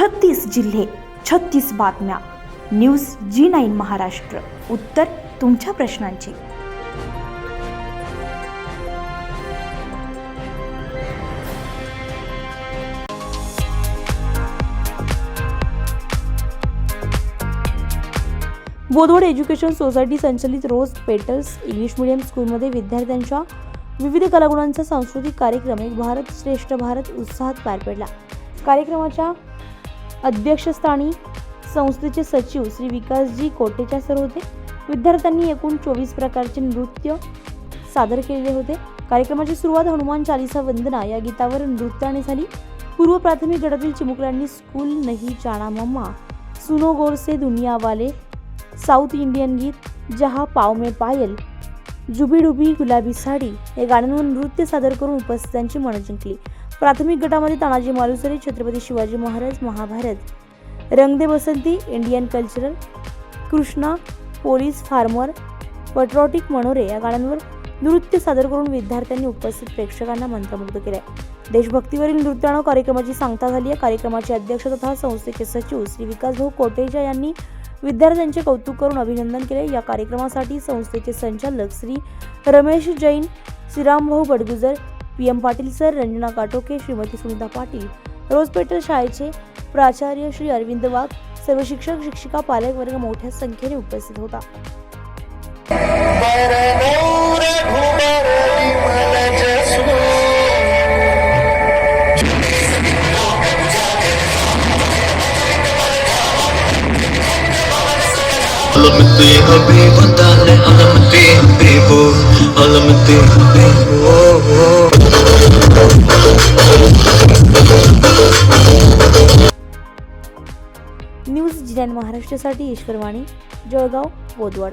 छत्तीस जिल्हे छत्तीस बातम्या. न्यूज जी नाईन महाराष्ट्र. उत्तर तुमच्या प्रश्नांची. बोधवड एज्युकेशन सोसायटी संचलित रोज पेटल्स इंग्लिश मिडियम स्कूलमध्ये विद्यार्थ्यांच्या विविध कलागुणांचा सांस्कृतिक कार्यक्रम एक भारत श्रेष्ठ भारत उत्साहात पार पडला. कार्यक्रमाच्या अध्यक्षस्थानी संस्थेचे सचिव श्री विकासजी कोटेचा सर होते. विद्यार्थ्यांनी एकूण चोवीस प्रकारचे नृत्य सादर केलेले होते. कार्यक्रमाची सुरुवात हनुमान चालिसा वंदना या गीतावर नृत्याने झाली. पूर्व प्राथमिक गटातील चिमुकल्यांनी स्कूल नहीं जाना मम्मा. सुनो गोरसे दुनियावाले साऊथ इंडियन गीत जहा पाव मे पायल. जुबीडुबी गुलाबी साडी या गाण्यांवर नृत्य सादर करून उपस्थितांची मनं जिंकली. प्राथमिक गटामध्ये Tanaji Malusare Chhatrapati Shivaji Maharaj Mahabharat Rang De Basanti Indian cultural Krishna police farmer patriotic मनोरे या गाण्यांवर नृत्य सादर करून विद्यार्थ्यांनी उपस्थित प्रेक्षकांना मंत्रमुग्ध केले देशभक्तीवरील नृत्यानं कार्यक्रमाची सांगता झाली या कार्यक्रमाचे अध्यक्ष तथा संस्थेचे सचिव श्री विकासभाऊ कोटेजा यांनी विद्यार्थ्यांचे कौतुक करून अभिनंदन केले. या कार्यक्रमासाठी संस्थेचे संचालक Shri Ramesh Jain Shrirambhau Badgujar P M Patil sir Ranjana Katoke Shrimati Sunita Patil Rose Petal शाळेचे प्राचार्य श्री अरविंद वाघ सर्व शिक्षक शिक्षिका पालक वर्ग मोठ्या संख्येने उपस्थित होता. علمتي حبيب الدهر علمتي न्यूज जिल्ह्या महाराष्ट्रासाठी ईश्वरवाणी जळगाव बोदवाड